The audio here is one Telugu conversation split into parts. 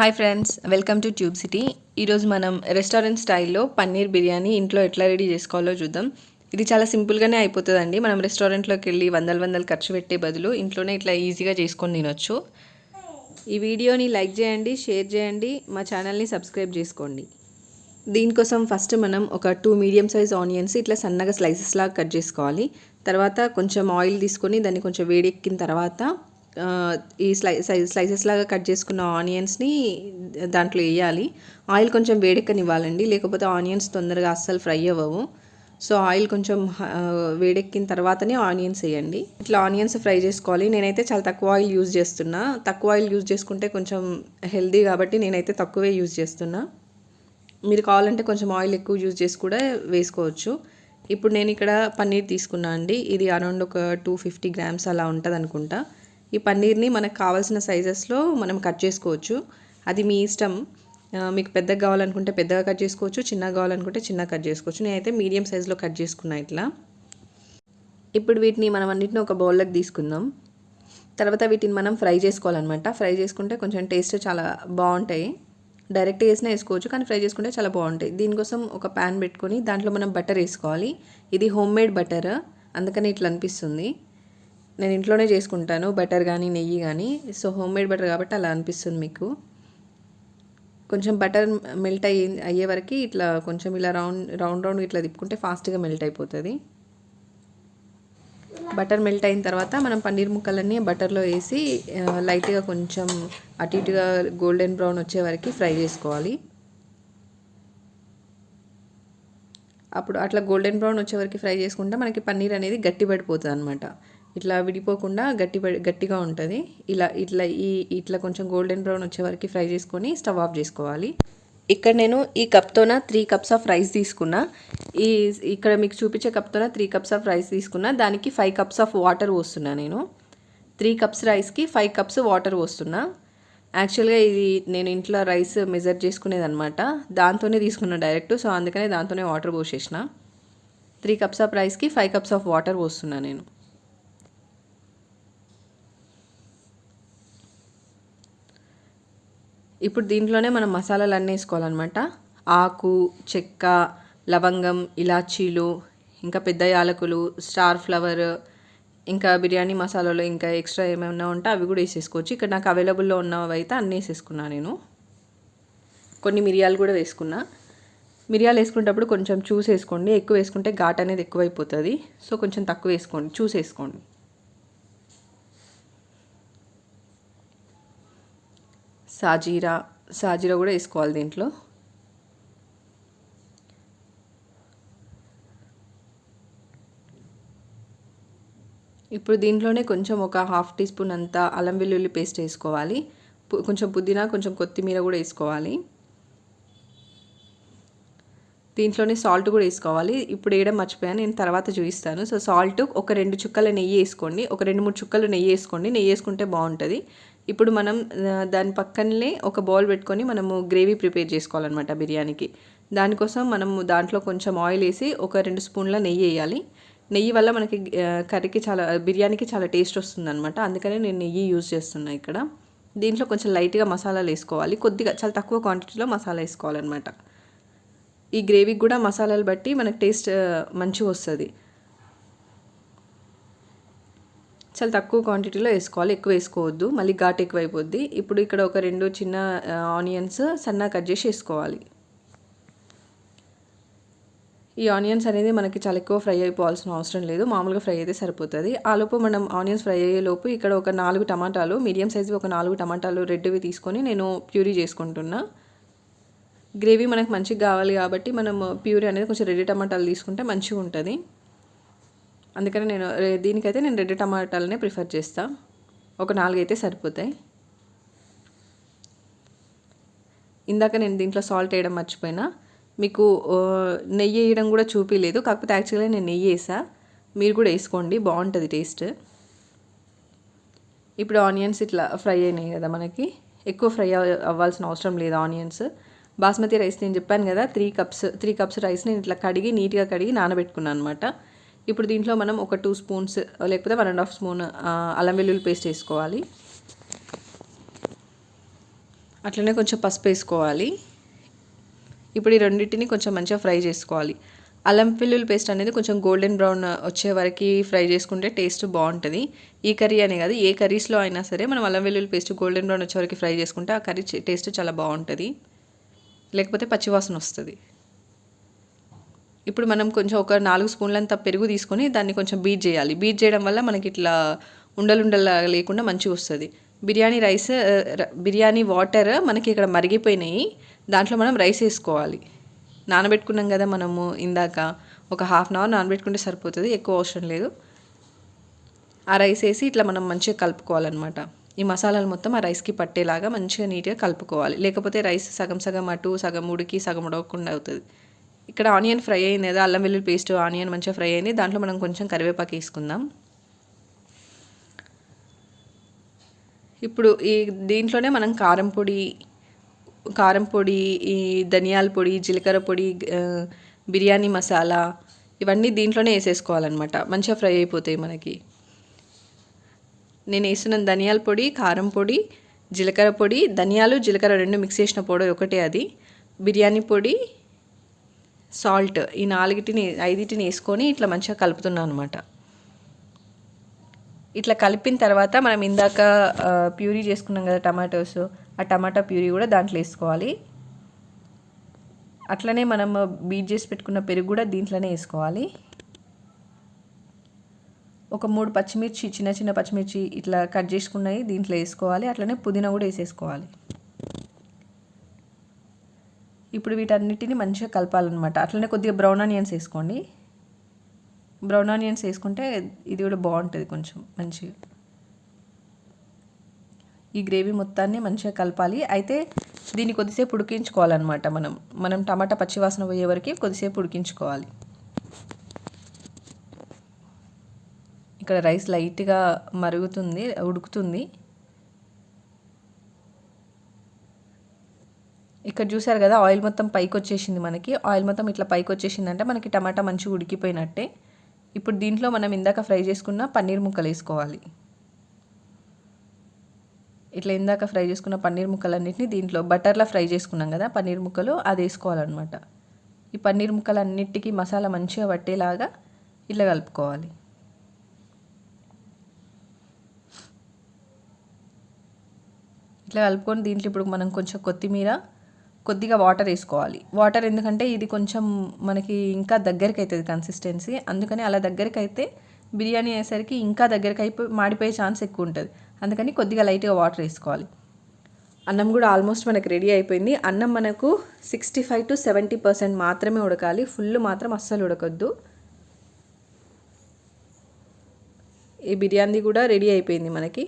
Hi friends welcome to tube city. ఈరోజు మనం రెస్టారెంట్ స్టైల్లో పన్నీర్ బిర్యానీ ఇంట్లో ఎట్లా రెడీ చేసుకోవాలో చూద్దాం. ఇది చాలా సింపుల్గానే అయిపోతుందండి. మనం రెస్టారెంట్లోకి వెళ్ళి వందల వందలు ఖర్చు పెట్టే బదులు ఇంట్లోనే ఇట్లా ఈజీగా చేసుకొని తినొచ్చు. ఈ వీడియోని లైక్ చేయండి షేర్ చేయండి మా ఛానల్ని సబ్స్క్రైబ్ చేసుకోండి. దీనికోసం ఫస్ట్ మనం ఒక టూ మీడియం సైజ్ ఆనియన్స్ ఇట్లా సన్నగా స్లైసెస్ లాగా కట్ చేసుకోవాలి. తర్వాత కొంచెం ఆయిల్ తీసుకొని దాన్ని కొంచెం వేడెక్కిన తర్వాత ఈ స్లై స్లైసెస్ లాగా కట్ చేసుకున్న ఆనియన్స్ని దాంట్లో వేయాలి. ఆయిల్ కొంచెం వేడెక్కనివ్వాలండి. లేకపోతే ఆనియన్స్ తొందరగా అస్సలు ఫ్రై అవ్వవు. సో ఆయిల్ కొంచెం వేడెక్కిన తర్వాతనే ఆనియన్స్ వేయండి. ఇట్లా ఆనియన్స్ ఫ్రై చేసుకోవాలి. నేనైతే చాలా తక్కువ ఆయిల్ యూజ్ చేస్తున్నా. తక్కువ ఆయిల్ యూజ్ చేసుకుంటే కొంచెం హెల్దీ కాబట్టి నేనైతే తక్కువే యూజ్ చేస్తున్నా. మీరు కావాలంటే కొంచెం ఆయిల్ ఎక్కువ యూజ్ చేసి కూడా వేసుకోవచ్చు. ఇప్పుడు నేను ఇక్కడ పన్నీర్ తీసుకున్నా అండి. ఇది అరౌండ్ ఒక టూ ఫిఫ్టీ గ్రామ్స్ అలా ఉంటుంది అనుకుంటా ఈ పన్నీర్ని మనకు కావాల్సిన సైజెస్లో మనం కట్ చేసుకోవచ్చు. అది మీ ఇష్టం. మీకు పెద్దగా కావాలనుకుంటే పెద్దగా కట్ చేసుకోవచ్చు చిన్నగా కావాలనుకుంటే చిన్నగా కట్ చేసుకోవచ్చు. నేనైతే మీడియం సైజులో కట్ చేసుకున్నా ఇట్లా. ఇప్పుడు వీటిని మనం అన్నిటిని ఒక బౌల్లోకి తీసుకుందాం. తర్వాత వీటిని మనం ఫ్రై చేసుకోవాలన్నమాట. ఫ్రై చేసుకుంటే కొంచెం టేస్ట్ చాలా బాగుంటాయి. డైరెక్ట్ వేసినా వేసుకోవచ్చు కానీ ఫ్రై చేసుకుంటే చాలా బాగుంటాయి. దీనికోసం ఒక ప్యాన్ పెట్టుకొని దాంట్లో మనం బటర్ వేసుకోవాలి. ఇది హోమ్ మేడ్ బటర్ అందుకని ఇట్లా అనిపిస్తుంది. నేను ఇంట్లోనే చేసుకుంటాను బటర్ కానీ నెయ్యి కానీ సో హోమ్ మేడ్ బటర్ కాబట్టి అలా అనిపిస్తుంది మీకు. కొంచెం బటర్ మెల్ట్ అయ్యి అయ్యే వరకు ఇట్లా కొంచెం ఇలా రౌండ్ రౌండ్ రౌండ్ ఇట్లా తిప్పుకుంటే ఫాస్ట్గా మెల్ట్ అయిపోతుంది. బటర్ మెల్ట్ అయిన తర్వాత మనం పన్నీర్ ముక్కలన్నీ బటర్లో వేసి లైట్గా కొంచెం అటు ఇటుగా గోల్డెన్ బ్రౌన్ వచ్చే వరకు ఫ్రై చేసుకోవాలి. అప్పుడు అట్లా గోల్డెన్ బ్రౌన్ వచ్చే వరకు ఫ్రై చేసుకుంటే మనకి పన్నీర్ అనేది గట్టి పడిపోతుంది అనమాట ఇట్లా విడిపోకుండా గట్టి పడి గట్టిగా ఉంటుంది. ఇలా ఇట్లా ఈ ఇట్లా కొంచెం గోల్డెన్ బ్రౌన్ వచ్చే వరకు ఫ్రై చేసుకొని స్టవ్ ఆఫ్ చేసుకోవాలి. ఇక్కడ నేను ఈ కప్తోన త్రీ కప్స్ ఆఫ్ రైస్ తీసుకున్నా. ఈ ఇక్కడ మీకు చూపించే కప్తోన త్రీ కప్స్ ఆఫ్ రైస్ తీసుకున్నా. దానికి ఫైవ్ కప్స్ ఆఫ్ వాటర్ పోస్తున్నా నేను. త్రీ కప్స్ రైస్కి ఫైవ్ కప్స్ వాటర్ పోస్తున్నా. యాక్చువల్గా ఇది నేను ఇంట్లో రైస్ మెజర్ చేసుకునేది అనమాట దాంతోనే తీసుకున్నా డైరెక్ట్. సో అందుకనే దాంతోనే వాటర్ పోసేసిన. త్రీ కప్స్ ఆఫ్ రైస్కి ఫైవ్ కప్స్ ఆఫ్ వాటర్ పోస్తున్నా నేను. ఇప్పుడు దీంట్లోనే మనం మసాలాలు అన్నీ వేసుకోవాలన్నమాట. ఆకు చెక్క లవంగం ఇలాచీలు ఇంకా పెద్ద యాలకులు స్టార్ ఫ్లవర్ ఇంకా బిర్యానీ మసాలాలు ఇంకా ఎక్స్ట్రా ఏమైనా ఉంటే అవి కూడా వేసేసుకోవచ్చు. ఇక్కడ నాకు అవైలబుల్లో ఉన్నవి అయితే అన్నీ వేసేసుకున్నా నేను. కొన్ని మిరియాలు కూడా వేసుకున్నా. మిరియాలు వేసుకునేటప్పుడు కొంచెం చూసి వేసుకోండి ఎక్కువ వేసుకుంటే ఘాట్ అనేది ఎక్కువైపోతుంది. సో కొంచెం తక్కువ వేసుకోండి. చూసి వేసుకోండి సాజీరా సాజీరా కూడా వేసుకోవాలి దీంట్లో. ఇప్పుడు దీంట్లోనే కొంచెం ఒక హాఫ్ టీ స్పూన్ అంత అల్లం వెల్లుల్లి పేస్ట్ వేసుకోవాలి. కొంచెం పుదీనా కొంచెం కొత్తిమీర కూడా వేసుకోవాలి. దీంట్లోనే సాల్ట్ కూడా వేసుకోవాలి. ఇప్పుడు వేయడం మర్చిపోయాను నేను తర్వాత చూపిస్తాను. సో సాల్ట్ ఒక రెండు చుక్కల నెయ్యి వేసుకోండి. ఒక రెండు మూడు చుక్కలు నెయ్యి వేసుకోండి. నెయ్యి వేసుకుంటే బాగుంటుంది. ఇప్పుడు మనం దాని పక్కనే ఒక బౌల్ పెట్టుకొని మనము గ్రేవీ ప్రిపేర్ చేసుకోవాలన్నమాట బిర్యానీకి. దానికోసం మనము దాంట్లో కొంచెం ఆయిల్ వేసి ఒక రెండు స్పూన్ల నెయ్యి వేయాలి. నెయ్యి వల్ల మనకి కర్రీకి చాలా బిర్యానీకి చాలా టేస్ట్ వస్తుందన్నమాట. అందుకనే నేను నెయ్యి యూజ్ చేస్తున్నాను ఇక్కడ. దీంట్లో కొంచెం లైట్గా మసాలాలు వేసుకోవాలి. కొద్దిగా చాలా తక్కువ క్వాంటిటీలో మసాలా వేసుకోవాలన్నమాట. ఈ గ్రేవీకి కూడా మసాలాలు బట్టి మనకు టేస్ట్ మంచిగా వస్తుంది. చాలా తక్కువ క్వాంటిటీలో వేసుకోవాలి. ఎక్కువ వేసుకోవద్దు. మళ్ళీ ఘాట్ ఎక్కువ అయిపోద్ది ఇప్పుడు ఇక్కడ ఒక రెండు చిన్న ఆనియన్స్ సన్నగా కట్ చేసి వేసుకోవాలి. ఈ ఆనియన్స్ అనేది మనకి చాలా ఎక్కువ ఫ్రై అయిపోవాల్సిన అవసరం లేదు. మామూలుగా ఫ్రై అయితే సరిపోతుంది. ఆలోపు మనం ఆనియన్స్ ఫ్రై అయ్యేలోపు ఇక్కడ ఒక నాలుగు టమాటాలు మీడియం సైజు ఒక నాలుగు టమాటాలు రెడ్వి తీసుకొని నేను ప్యూరీ చేసుకుంటున్నా. గ్రేవీ మనకు మంచిగా కావాలి కాబట్టి మనం ప్యూరీ అనేది కొంచెం రెడ్ టమాటాలు తీసుకుంటే మంచిగా ఉంటుంది అందుకని నేను దీనికైతే నేను రెడ్ టమాటాలనే ప్రిఫర్ చేస్తా. ఒక నాలుగు అయితే సరిపోతాయి. ఇందాక నేను దీంట్లో సాల్ట్ వేయడం మర్చిపోయినా. మీకు నెయ్యి వేయడం కూడా చూపించలేదు కాకపోతే యాక్చువల్గా నేను నెయ్యి వేసా. మీరు కూడా వేసుకోండి. బాగుంటుంది టేస్ట్. ఇప్పుడు ఆనియన్స్ ఇట్లా ఫ్రై అయినాయి కదా మనకి. ఎక్కువ ఫ్రై అవ్వాల్సిన అవసరం లేదు ఆనియన్స్. బాస్మతి రైస్ నేను చెప్పాను కదా three cups three cups rice నేను ఇట్లా కడిగి నీట్గా కడిగి నానబెట్టుకున్నాను అనమాట ఇప్పుడు దీంట్లో మనం ఒక టూ స్పూన్స్ లేకపోతే వన్ అండ్ హాఫ్ స్పూన్ అల్లం వెల్లుల్లి పేస్ట్ వేసుకోవాలి. అట్లనే కొంచెం పసుపు వేసుకోవాలి. ఇప్పుడు ఈ రెండింటిని కొంచెం మంచిగా ఫ్రై చేసుకోవాలి. అల్లం వెల్లుల్లి పేస్ట్ అనేది కొంచెం గోల్డెన్ బ్రౌన్ వచ్చే వరకు ఫ్రై చేసుకుంటే టేస్ట్ బాగుంటుంది. ఈ కర్రీ అనే కాదు ఏ కర్రీస్లో అయినా సరే మనం అల్లం వెల్లుల్లి పేస్ట్ గోల్డెన్ బ్రౌన్ వచ్చే వరకు ఫ్రై చేసుకుంటే ఆ కర్రీ టేస్ట్ చాలా బాగుంటుంది. లేకపోతే పచ్చివాసన వస్తుంది. ఇప్పుడు మనం కొంచెం ఒక నాలుగు స్పూన్లంత పెరుగు తీసుకొని దాన్ని కొంచెం బీట్ చేయాలి. బీట్ చేయడం వల్ల మనకి ఇట్లా ఉండలుండలు లేకుండా మంచిగా వస్తుంది. బిర్యానీ రైస్ బిర్యానీ వాటర్ మనకి ఇక్కడ మరిగిపోయినాయి. దాంట్లో మనం రైస్ వేసుకోవాలి. నానబెట్టుకున్నాం కదా మనము ఇందాక. ఒక హాఫ్ అన్ అవర్ నానబెట్టుకుంటే సరిపోతుంది. ఎక్కువ అవసరం లేదు. ఆ రైస్ వేసి ఇట్లా మనం మంచిగా కలుపుకోవాలన్నమాట. ఈ మసాలాలు మొత్తం ఆ రైస్కి పట్టేలాగా మంచిగా నీట్గా కలుపుకోవాలి. లేకపోతే రైస్ సగం సగం అటు సగం ఉడికి సగం ఉడవకుండా అవుతుంది. ఇక్కడ ఆనియన్ ఫ్రై అయింది కదా అల్లం వెల్లుల్లి పేస్ట్ ఆనియన్ మంచిగా ఫ్రై అయింది. దాంట్లో మనం కొంచెం కరివేపాకు వేసుకుందాం. ఇప్పుడు ఈ దీంట్లోనే మనం కారం పొడి కారం పొడి ఈ ధనియాల పొడి జీలకర్ర పొడి బిర్యానీ మసాలా ఇవన్నీ దీంట్లోనే వేసేసుకోవాలన్నమాట. మంచిగా ఫ్రై అయిపోతాయి మనకి. నేను వేసిన ధనియాల పొడి కారం పొడి జీలకర్ర పొడి ధనియాలు జీలకర్ర రెండు మిక్స్ చేసిన పొడి ఒకటే అది. బిర్యానీ పొడి సాల్ట్ ఈ నాలుగిటిని ఐదిటిని వేసుకొని ఇట్లా మంచిగా కలుపుతున్నాను అనమాట ఇట్లా కలిపిన తర్వాత మనం ఇందాక ప్యూరీ చేసుకున్నాం కదా టమాటోస్ ఆ టమాటా ప్యూరీ కూడా దాంట్లో వేసుకోవాలి. అట్లనే మనం బీట్ చేసి పెట్టుకున్న పెరుగు కూడా దీంట్లోనే వేసుకోవాలి. ఒక మూడు పచ్చిమిర్చి చిన్న చిన్న పచ్చిమిర్చి ఇట్లా కట్ చేసుకున్నవి దీంట్లో వేసుకోవాలి. అట్లనే పుదీనా కూడా వేసేసుకోవాలి. ఇప్పుడు వీటన్నిటిని మంచిగా కలపాలన్నమాట. అట్లనే కొద్దిగా బ్రౌన్ ఆనియన్స్ వేసుకోండి. బ్రౌన్ ఆనియన్స్ వేసుకుంటే ఇది కూడా బాగుంటుంది కొంచెం మంచిగా. ఈ గ్రేవీ మొత్తాన్ని మంచిగా కలపాలి. అయితే దీన్ని కొద్దిసేపు ఉడికించుకోవాలన్నమాట మనం. మనం టమాటా పచ్చివాసన పోయే వరకు కొద్దిసేపు ఉడికించుకోవాలి. ఇక్కడ రైస్ లైట్గా మరుగుతుంది ఉడుకుతుంది. ఇక్కడ చూసారు కదా ఆయిల్ మొత్తం పైకి వచ్చేసింది మనకి. ఆయిల్ మొత్తం ఇట్లా పైకి వచ్చేసిందంటే మనకి టమాటా మంచిగా ఉడికిపోయినట్టే. ఇప్పుడు దీంట్లో మనం ఇందాక ఫ్రై చేసుకున్న పన్నీర్ ముక్కలు వేసుకోవాలి. ఇట్లా ఇందాక ఫ్రై చేసుకున్న పన్నీర్ ముక్కలన్నింటినీ దీంట్లో బటర్లో ఫ్రై చేసుకున్నాం కదా పన్నీర్ ముక్కలు అది వేసుకోవాలన్నమాట. ఈ పన్నీర్ ముక్కలన్నిటికీ మసాలా మంచిగా పట్టేలాగా ఇట్లా కలుపుకోవాలి. ఇట్లా కలుపుకొని దీంట్లో ఇప్పుడు మనం కొంచెం కొత్తిమీర కొద్దిగా వాటర్ వేసుకోవాలి. వాటర్ ఎందుకంటే ఇది కొంచెం మనకి ఇంకా దగ్గరికి అవుతుంది కన్సిస్టెన్సీ అందుకని అలా దగ్గరికి అయితే బిర్యానీ అయ్యేసరికి ఇంకా దగ్గరికి అయిపోయి మాడిపోయే ఛాన్స్ ఎక్కువ ఉంటుంది అందుకని కొద్దిగా లైట్గా వాటర్ వేసుకోవాలి. అన్నం కూడా ఆల్మోస్ట్ మనకు రెడీ అయిపోయింది. అన్నం మనకు sixty five to seventy percent మాత్రమే ఉడకాలి. ఫుల్ మాత్రం అస్సలు ఉడకొద్దు. ఈ బిర్యానీ కూడా రెడీ అయిపోయింది మనకి.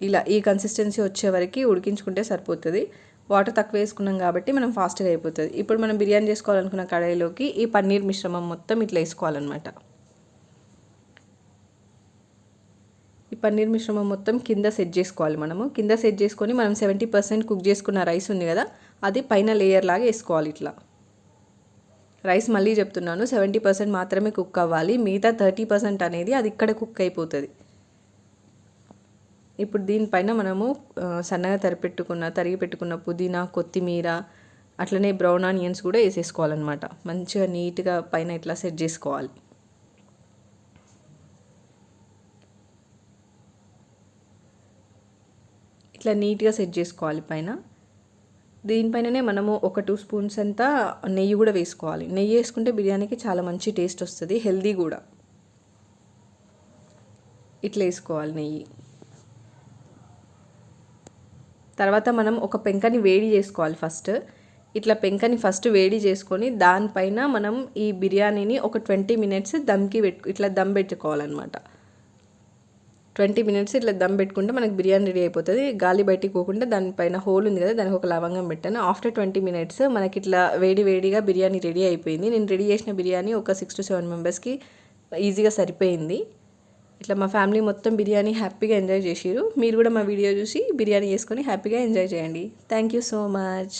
ఇలా ఈ కన్సిస్టెన్సీ వచ్చే వరకు ఉడికించుకుంటే సరిపోతుంది. వాటర్ తక్కువ వేసుకున్నాం కాబట్టి మనం ఫాస్ట్గా అయిపోతుంది. ఇప్పుడు మనం బిర్యానీ చేసుకోవాలనుకున్న కడాయిలోకి ఈ పన్నీర్ మిశ్రమం మొత్తం ఇట్లా వేసుకోవాలన్నమాట. ఈ పన్నీర్ మిశ్రమం మొత్తం కింద సెట్ చేసుకోవాలి మనము. కింద సెట్ చేసుకొని మనం సెవెంటీ పర్సెంట్ కుక్ చేసుకున్న రైస్ ఉంది కదా అది పైన లేయర్ లాగా వేసుకోవాలి ఇట్లా. రైస్ మళ్ళీ చెప్తున్నాను సెవెంటీ పర్సెంట్ మాత్రమే కుక్ అవ్వాలి. మిగతా థర్టీ పర్సెంట్ అనేది అది ఇక్కడ కుక్ అయిపోతుంది. ఇప్పుడు దీనిపైన మనము సన్నగా తరిపెట్టుకున్న తరిగి పెట్టుకున్న పుదీనా కొత్తిమీర అట్లనే బ్రౌన్ ఆనియన్స్ కూడా వేసేసుకోవాలన్నమాట. మంచిగా నీట్గా పైన ఇట్లా సెట్ చేసుకోవాలి. ఇట్లా నీట్గా సెట్ చేసుకోవాలి పైన. దీనిపైననే మనము ఒక టూ స్పూన్స్ అంతా నెయ్యి కూడా వేసుకోవాలి. నెయ్యి వేసుకుంటే బిర్యానీకి చాలా మంచి టేస్ట్ వస్తుంది హెల్దీ కూడా. ఇట్లా వేసుకోవాలి నెయ్యి. తర్వాత మనం ఒక పెంకని వేడి చేసుకోవాలి ఫస్ట్. ఇట్లా పెంకని ఫస్ట్ వేడి చేసుకొని దానిపైన మనం ఈ బిర్యానీని ఒక ట్వంటీ మినిట్స్ దమ్కి పెట్టు ఇట్లా దమ్ పెట్టుకోవాలన్నమాట. ట్వంటీ మినిట్స్ ఇట్లా దమ్ పెట్టుకుంటే మనకి బిర్యానీ రెడీ అయిపోతుంది. గాలి బయటికి పోకుండా దానిపైన హోల్ ఉంది కదా దానికి ఒక లవంగం పెట్టాను. ఆఫ్టర్ ట్వంటీ మినిట్స్ మనకి ఇట్లా వేడి వేడిగా బిర్యానీ రెడీ అయిపోయింది. నేను రెడీ చేసిన బిర్యానీ ఒక సిక్స్ టు సెవెన్ మెంబర్స్కి ఈజీగా సరిపోయింది. ఇట్లా మా ఫ్యామిలీ మొత్తం బిర్యానీ హ్యాపీగా ఎంజాయ్ చేసిరు మీరు కూడా మా వీడియో చూసి బిర్యానీ చేసుకొని హ్యాపీగా ఎంజాయ్ చేయండి. Thank you so much